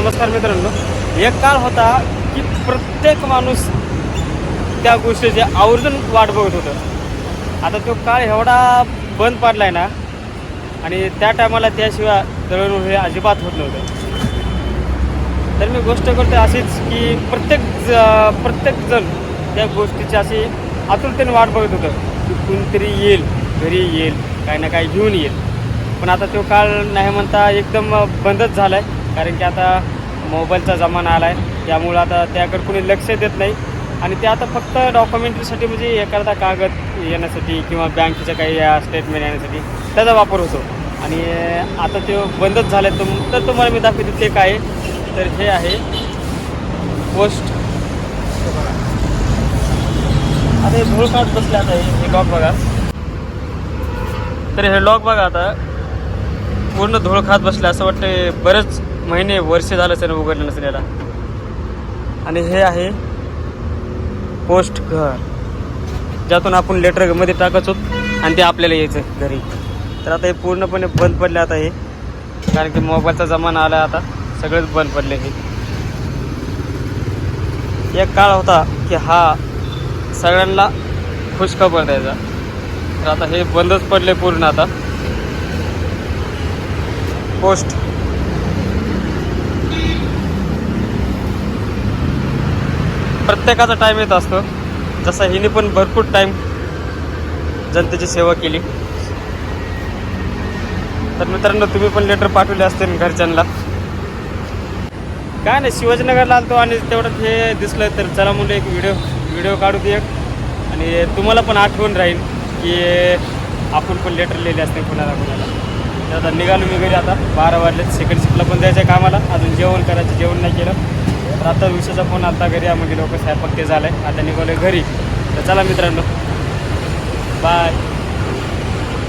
नमस्कार मित्रांनो. एक काळ होता की प्रत्येक माणूस त्या गोष्टीची आवर्जून वाट बघत होतं. आता तो काळ एवढा बंद पडला आहे ना आणि त्या टायमाला त्याशिवाय दळणवळ हे अजिबात होत नव्हतं. तर मी गोष्ट करतो अशीच की प्रत्येक ज- प्रत्येक जण त्या गोष्टीची अशी आतुरतेने वाट बघत होतं की कोणतरी येईल घरी येईल काही ना काही घेऊन येईल. पण आता तो काळ नाही म्हणता एकदम बंदच झाला आहे कारण की आता मोबाईलचा जमाना आला आहे त्यामुळं आता त्याकडे कोणी लक्ष देत नाही. आणि ते आता फक्त डॉक्युमेंटरीसाठी म्हणजे एखादा कागद येण्यासाठी किंवा बँकेचं काही स्टेटमेंट येण्यासाठी त्याचा वापर होतो. आणि आता ते बंदच झालं तुम तर तुम्हाला मी दाखवते ते काय तर हे आहे पोस्ट. आता हे झोळ काढत बसले आता हे हे लॉक बघा. तर हे लॉक बघा आता. पूर्ण धूळ खात बसले असं वाटतं बरेच महिने वर्ष झालं असेल उघडलं नसेल याला. आणि हे आहे पोस्ट घर ज्यातून आपण लेटरमध्ये टाकायचो आणि ते आपल्याला यायचं घरी. तर आता हे पूर्णपणे बंद पडले आता हे. कारण की मोबाईलचा जमाना आला आता सगळंच बंद पडले हे. एक काळ होता की हा सगळ्यांना खुशखबर द्यायचा. तर आता हे बंदच पडले पूर्ण आता. पोस्ट प्रत्येकाचा टाईम येत असतो. जसा हिने पण भरपूर टाईम जनतेची सेवा केली. तर मित्रांनो तुम्ही पण लेटर पाठवले असते घरच्यांना. काय नाही शिवाजीनगरला आलतो आणि तेवढं हे दिसलं तर चला म्हणलं एक व्हिडिओ व्हिडिओ काढू दे एक. आणि तुम्हाला पण आठवण राहील की आपण पण लेटर लिहिले असते कोणाला कोणाला. तर आता निघालो मी घरी आता बारा वाजले सेकंड शिफ्टला पण द्यायचं आहे कामाला. अजून जेवण करायचं जेवण नाही केलं. तर आता विषयाचा फोन आता घरी या म्हणजे लोक साहेब ते झालं. आहे आता निघाले घरी. तर चला मित्रांनो. बाय